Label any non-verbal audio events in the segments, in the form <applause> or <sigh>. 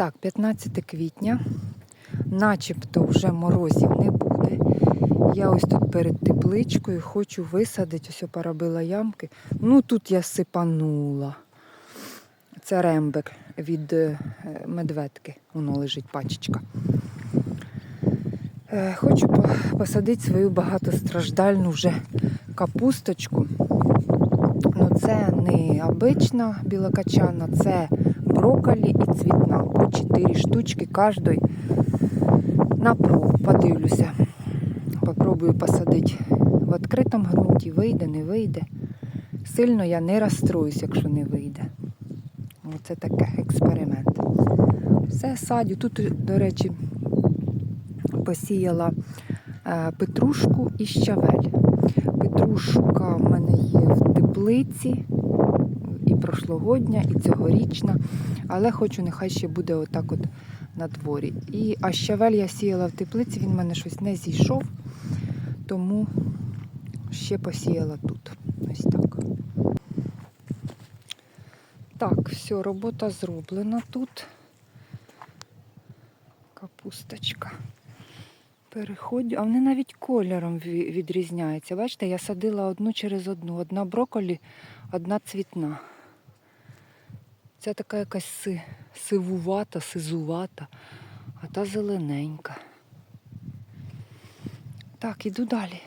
Так, 15 квітня, начебто вже морозів не буде. Я ось тут перед тепличкою хочу висадити, ось поробила ямки. Ну тут я сипанула. Це рембек від е, медведки. Воно лежить пачечка. Е, Хочу посадити свою багатостраждальну вже капусточку. Ну, це не обична білокачана, це брокколі і цвітна. По 4 штучки кожної на пробу. Подивлюся. Попробую посадити в відкритому ґрунті. Вийде, не вийде. Сильно я не розстроюсь, якщо не вийде. Оце таке експеримент. Все садю. Тут, до речі, посіяла е, петрушку і щавель. Петрушка в мене є в теплиці, прошлогодня, і цьогорічна, але хочу, нехай ще буде отак от на дворі. І, а щавель я сіяла в теплиці, він в мене щось не зійшов, тому ще посіяла тут. Ось так. Так, все, робота зроблена тут. Капусточка. Переходжу, а вони навіть кольором відрізняються. Бачите, я садила одну через одну. Одна брокколі, одна цвітна. Ця така якась си, сивувата, сизувата, а та зелененька. Так, іду далі.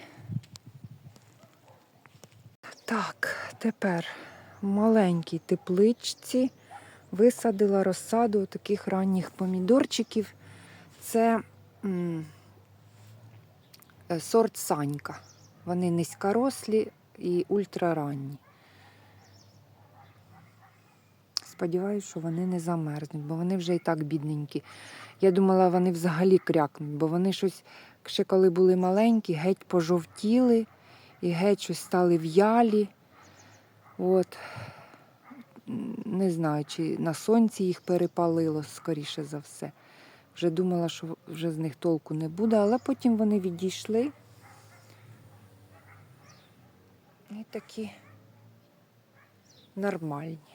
Так, тепер в маленькій тепличці висадила розсаду таких ранніх помідорчиків. Це м, е, сорт Санька. Вони низькорослі і ультраранні. Сподіваюсь, що вони не замерзнуть, бо вони вже і так бідненькі. Я думала, вони взагалі крякнуть, бо вони щось, ще коли були маленькі, геть пожовтіли і геть щось стали в'ялі. От. Не знаю, чи на сонці їх перепалило, скоріше за все. Вже думала, що вже з них толку не буде, але потім вони відійшли. І такі нормальні.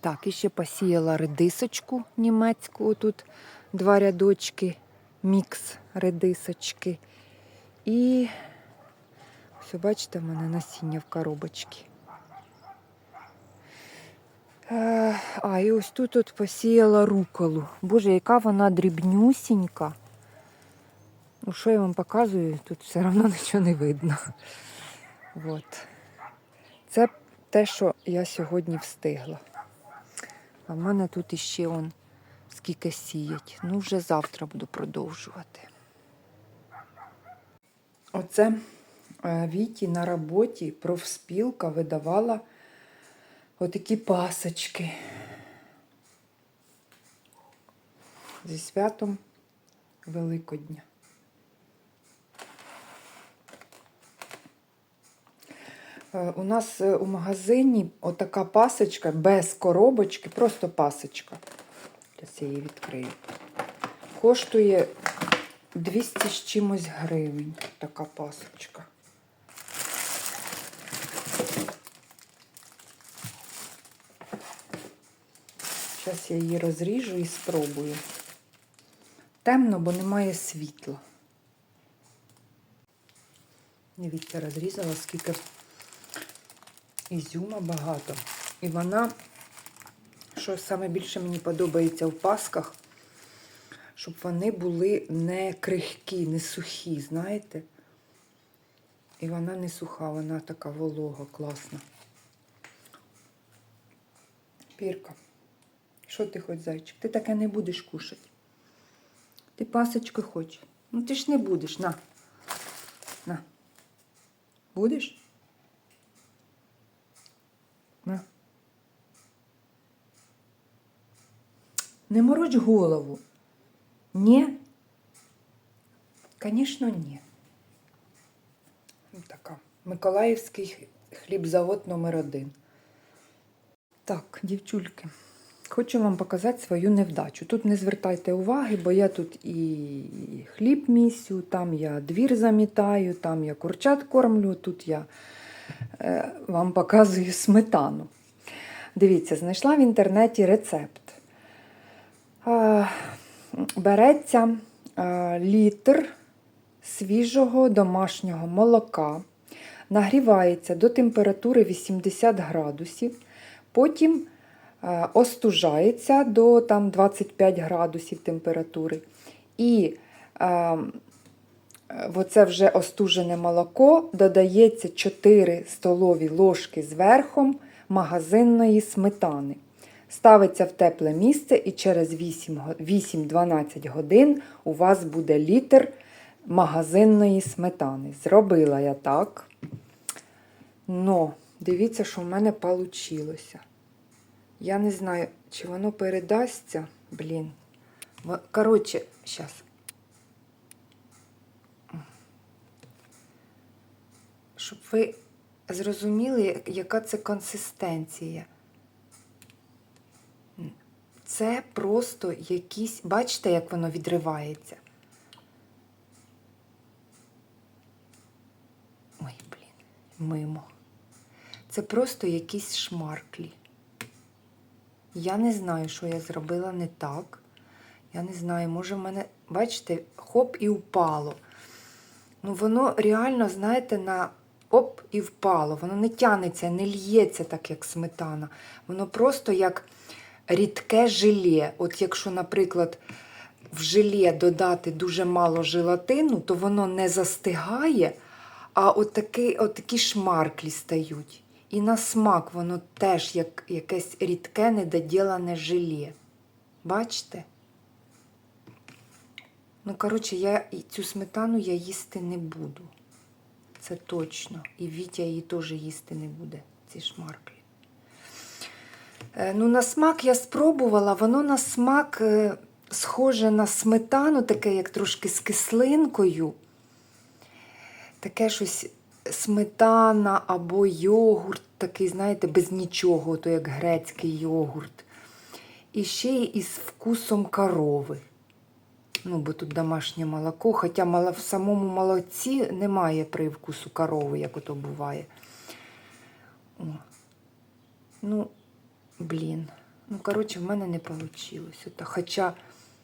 Так, і ще посіяла редисочку німецьку. Тут два рядочки, мікс редисочки. І все, бачите, в мене насіння в коробочці. Е, А, і ось тут от посіяла руколу. Боже, яка вона дрібнюсінька. Ну, що я вам показую, тут все одно <laughs> нічого не видно. От. Це те, що я сьогодні встигла. А в мене тут іще он скільки сіять. Ну, вже завтра буду продовжувати. Оце е, Віті на роботі профспілка видавала отакі пасочки. Зі святом Великодня. У нас е, у магазині отака пасочка без коробочки, просто пасочка. Зараз я її відкрию. Коштує 200 з чимось гривень. Така пасочка. Зараз я її розріжу і спробую. Темно, бо немає світла. Дивіться, розрізала, скільки ізюма багато. І вона, що саме більше мені подобається в пасках, щоб вони були не крихкі, не сухі, знаєте? І вона не суха, вона така волога, класна. Пірка, що ти хоч, зайчик? Ти таке не будеш кушати. Ти пасочки хочеш. Ну ти ж не будеш, на. На. Будеш? Не мороч голову. Ні? Звісно, ні. Ну, Така. Миколаївський хлібзавод номер один. Так, дівчульки, хочу вам показати свою невдачу. Тут не звертайте уваги, бо я тут і хліб місю, там я двір замітаю, там я курчат кормлю, тут я е, вам показую сметану. Дивіться, знайшла в інтернеті рецепт. Е, Береться е, літр свіжого домашнього молока, нагрівається до температури 80 градусів, потім е, остужається до там, 25 градусів температури. І в оце вже остужене молоко додається 4 столові ложки з верхом магазинної сметани. Ставиться в тепле місце і через 8 го- 8-12 годин у вас буде літр магазинної сметани. Зробила я так. Но дивіться, що в мене вийшло. Я не знаю, чи воно передасться. Блін. Коротше, зараз. Щоб ви зрозуміли, яка це консистенція. Це просто якісь. Бачите, як воно відривається? Ой, блін, мимо. Це просто якісь шмарклі. Я не знаю, що я зробила не так. Я не знаю, може в мене, бачите, хоп і впало. Ну, воно реально, знаєте, на оп і впало. Воно не тянеться, не л'ється так, як сметана. Воно просто як рідке желе. От якщо, наприклад, в желе додати дуже мало желатину, то воно не застигає, а от, таки, от такі шмарклі стають. І на смак воно теж як якесь рідке, недоділене желе. Бачите? Ну, коротше, я цю сметану я їсти не буду. Це точно. І Вітя її теж їсти не буде, ці шмарклі. Е, Ну, на смак я спробувала, воно на смак е, схоже на сметану, таке, як трошки з кислинкою. Таке щось сметана або йогурт, такий, знаєте, без нічого, то як грецький йогурт. І ще й із вкусом корови. Ну, бо тут домашнє молоко, хоча в самому молоці немає привкусу корови, як ото буває. О. Ну, блін. Ну, коротше, в мене не вийшло. Хоча,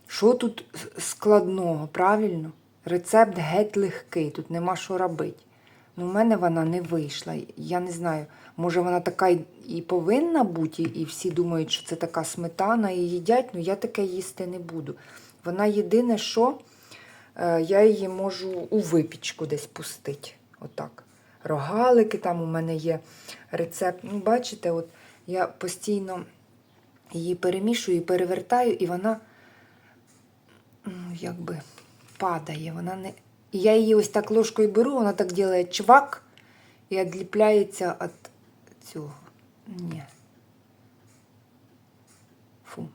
що тут складного, правильно? Рецепт геть легкий, тут нема що робити. Ну, в мене вона не вийшла. Я не знаю, може вона така і повинна бути, і всі думають, що це така сметана і їдять, ну я таке їсти не буду. Вона єдине, що е, я її можу у випічку десь пустити. Отак. Рогалики, там у мене є рецепт. Ну, бачите, от я постійно її перемішую і перевертаю, і вона ну, якби падає. Вона не... Я її ось так ложкою беру, вона так робить чвак і відліпляється від цього. Ні. Фу.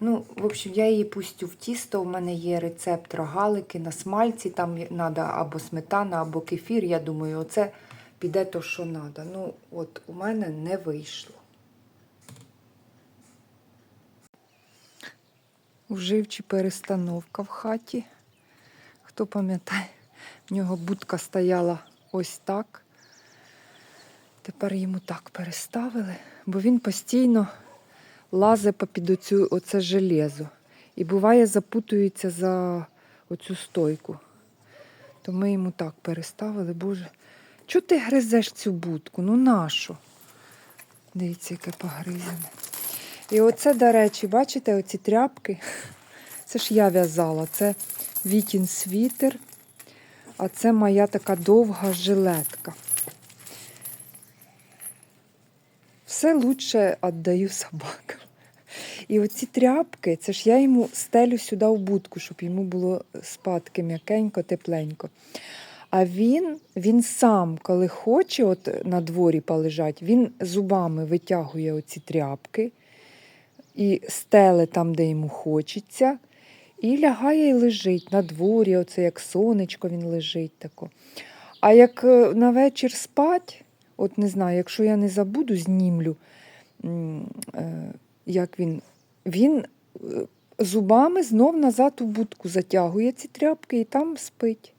Ну, в общем, я її пустю в тісто. У мене є рецепт рогалики на смальці. Там треба або сметана, або кефір. Я думаю, оце піде то, що треба. Ну, от у мене не вийшло. Уживчі перестановка в хаті. Хто пам'ятає, в нього будка стояла ось так. Тепер йому так переставили, бо він постійно лазить попід оцю, оце железо. І буває, запутується за оцю стойку. То ми йому так переставили. Боже, чого ти гризеш цю будку? Ну нащо? Дивіться, яке погризене. І оце, до речі, бачите, оці тряпки. Це ж я в'язала. Це Вітін світер, а це моя така довга жилетка. Все лучше віддаю собакам. І оці тряпки, це ж я йому стелю сюди в будку, щоб йому було спадки м'якенько, тепленько. А він, він сам, коли хоче от на дворі полежати, він зубами витягує оці тряпки і стеле там, де йому хочеться, і лягає і лежить на дворі, оце як сонечко він лежить тако. А як е, на вечір спать, от не знаю, якщо я не забуду, знімлю, е, як він, він е, зубами знов назад у будку затягує ці тряпки і там спить.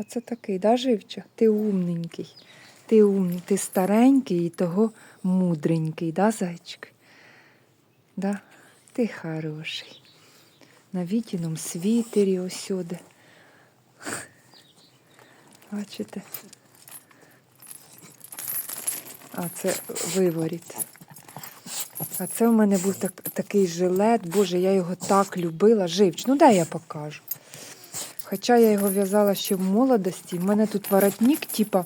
Оце такий, да, Живча? Ти умненький. Ти умний, ти старенький і того мудренький, да, зайчик? Да? Ти хороший. На вітіном світері осюди. Бачите? А це виворіт. А це в мене був так, такий жилет. Боже, я його так любила. Живч. Ну дай я покажу. Хоча я його в'язала ще в молодості. В мене тут воротник, типа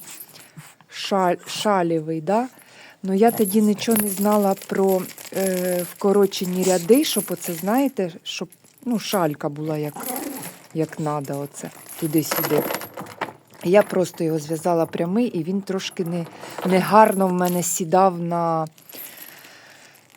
шаль, шалєвий, да? Ну я тоді нічого не знала про е, вкорочені ряди, щоб оце, знаєте, щоб ну, шалька була як, як надо, оце, туди-сюди. Я просто його зв'язала прямий, і він трошки не, не в мене сідав на,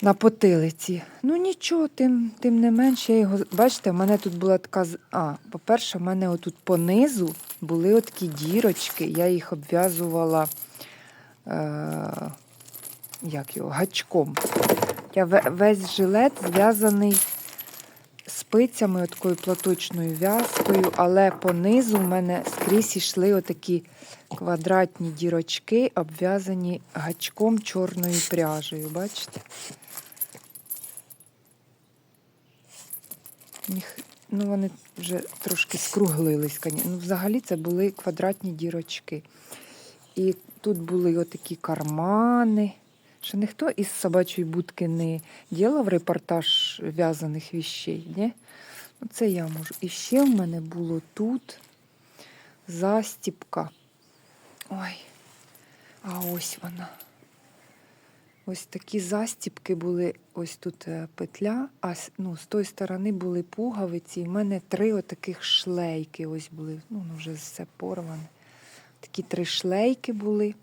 на потилиці. Ну нічого, тим, тим не менше, я його. Бачите, в мене тут була така. А, по-перше, в мене отут понизу були такі дірочки, я їх обв'язувала е, як його, гачком. Я весь жилет зв'язаний спицями, такою платочною в'язкою, але понизу в мене скрізь йшли отакі квадратні дірочки, обв'язані гачком чорною пряжею. Бачите? Ну, вони вже трошки скруглились. Ну, взагалі це були квадратні дірочки. І тут були отакі кармани. Що ніхто із собачої будки не ділав репортаж в'язаних віщей, ні? Ну, Це я можу. І ще в мене було тут застіпка. Ой, а ось вона. Ось такі застіпки були, ось тут е, петля, а ну, з тої сторони були пуговиці. І в мене три отаких шлейки ось були. Ну, вже все порване. Такі три шлейки були.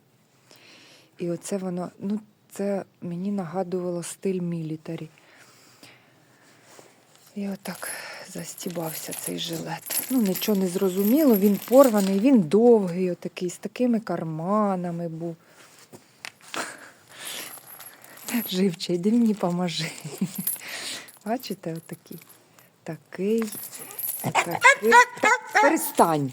І оце воно, ну, це мені нагадувало стиль мілітарі. І отак застібався цей жилет. Ну, нічого не зрозуміло, він порваний, він довгий, отакий, з такими карманами був. Живче, йди мені поможи. Бачите, отакий. Такий. Такий. Перестань.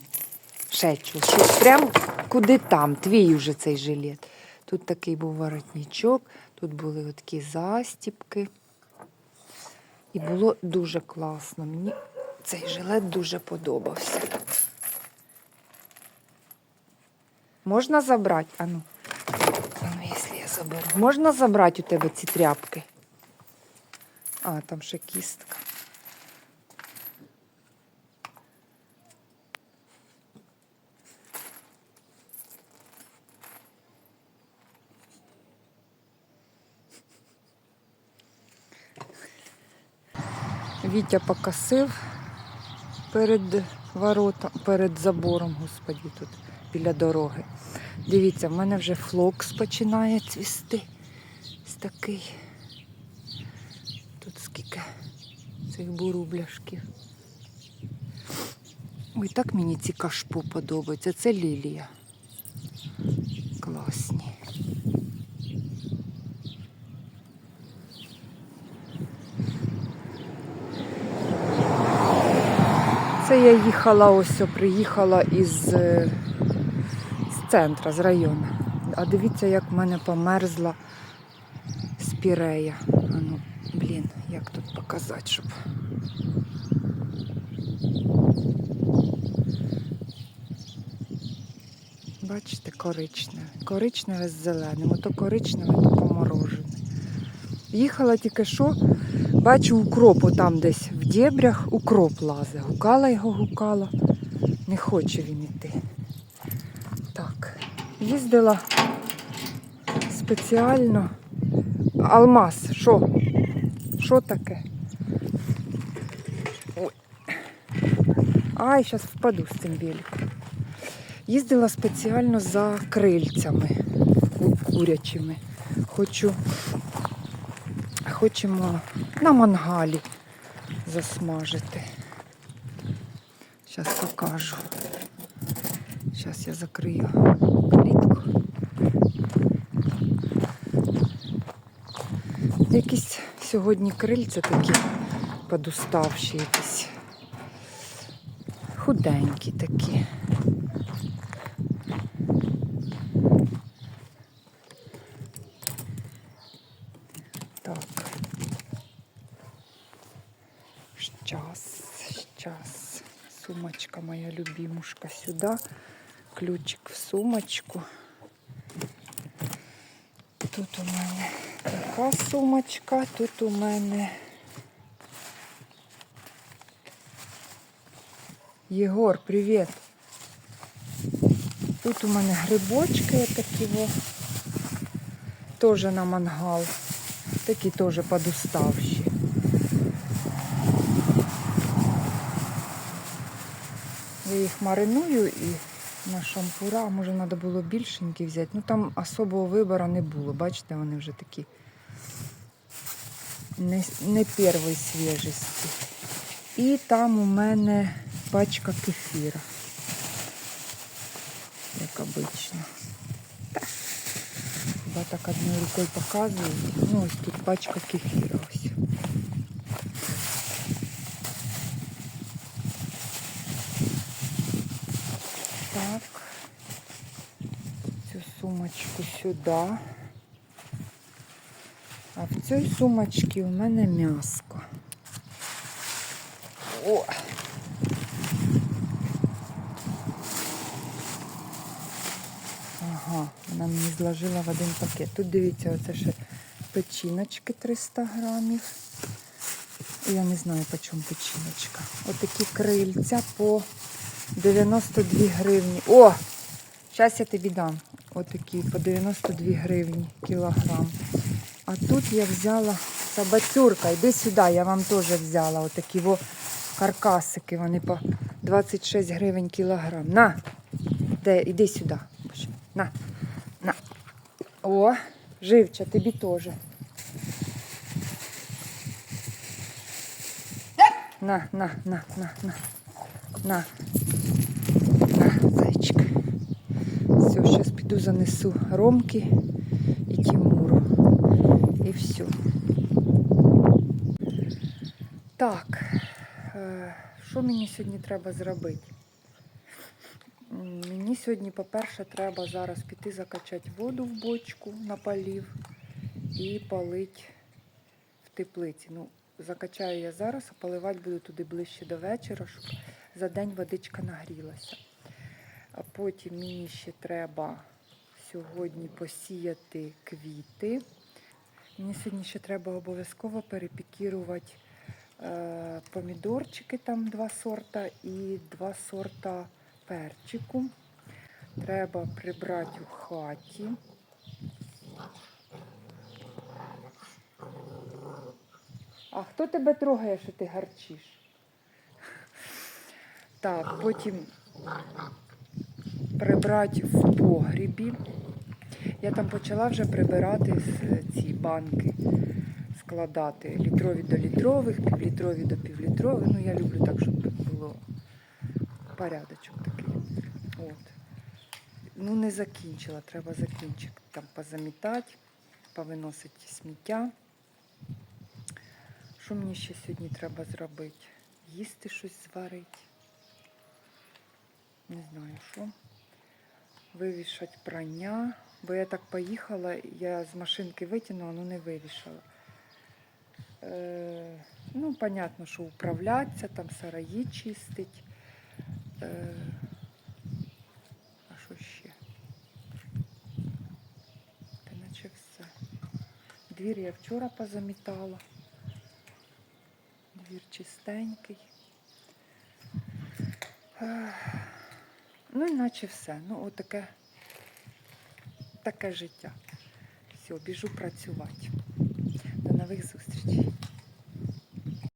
Шечу, що прям куди там, твій уже цей жилет. Тут такий був воротничок, тут були такі застіпки. І було дуже класно. Мені цей жилет дуже подобався. Можна забрати? Ану, ану, якщо я заберу. Можна забрати у тебе ці тряпки? А, там ще кістка. Вітя покосив перед воротом, перед забором, господі, тут біля дороги. Дивіться, в мене вже флокс починає цвісти. Ось такий. Тут скільки цих бурубляшків. Ой, так мені ці кашпо подобаються. Це лілія. Класні. Це я їхала ось, приїхала із, е, з центра, з району. А дивіться, як в мене померзла спірея. А ну, блін, як тут показати, щоб. Бачите, коричневе. Коричневе з зеленим. Ото коричневе, то поморожене. Їхала тільки що, бачу укропу там десь в дєбрях, укроп лазе. Гукала його, гукала. Не хоче він іти. Так, їздила спеціально. Алмаз, що? Що таке? Ой. Ай, зараз впаду з цим великом. Їздила спеціально за крильцями курячими. Хочу, хочемо на мангалі засмажити. Зараз покажу. Зараз я закрию клітку. Якісь сьогодні крильця такі подуставші, якісь худенькі такі. Сейчас. Сумочка моя любимушка сюда. Ключик в сумочку. Тут у мене така сумочка, тут у мене. Єгор, привіт. Тут у мене грибочки такі во. Теж на мангал. Такі теж подуставші. Я їх мариную і на шампура, може треба було більшенькі взяти. Ну там особого вибору не було. Бачите, вони вже такі не, не першої свіжості. І там у мене пачка кефіра. Як обично. Та. Хіба так одною рукою показую. Ну, ось тут пачка кефіра ось. Так. Цю сумочку сюди. А в цій сумочці у мене м'яско. О! Ага, вона мені зложила в один пакет. Тут дивіться, оце ще печіночки 300 грамів. Я не знаю, по чому печіночка. Отакі крильця по 92 гривні. О! Зараз я тобі дам. Отакі по 92 гривні кілограм. А тут я взяла собацюрка. Йди сюди, я вам теж взяла. Отакі во каркасики. Вони по 26 гривень кілограм. На! Де, іди сюди. На, на. О, живча, тобі теж. На, на, на, на, на. На. На, зайчик. Піду занесу Ромки і Тимуру. І все. Так, е, що мені сьогодні треба зробити? Мені сьогодні, по-перше, треба зараз піти закачати воду в бочку на полів і полить в теплиці. Ну, закачаю я зараз, а поливати буду туди ближче до вечора, щоб за день водичка нагрілася. А потім мені ще треба сьогодні посіяти квіти. Мені сьогодні ще треба обов'язково перепікірувати е, помідорчики, там два сорта і два сорта перчику. Треба прибрати у хаті. А хто тебе трогає, що ти гарчиш? Так, потім прибрати в погрібі. Я там почала вже прибирати з- ці банки, складати літрові до літрових, півлітрові до півлітрових. Ну, я люблю так, щоб було порядочок такий. От. Ну, не закінчила, треба закінчити. Там позамітати, повиносити сміття. Що мені ще сьогодні треба зробити? Їсти щось зварити. Не знаю що. Вивішати прання. Бо я так поїхала, я з машинки витягнула, але не вивішала. Е, ну, понятно, що управлятися, там сараї чистить. Е, а що ще? Та наче все. Двір я вчора позамітала. Двір чистенький. Ех, Ну, іначе все. Ну, отаке таке життя. Все, біжу працювати. До нових зустрічей.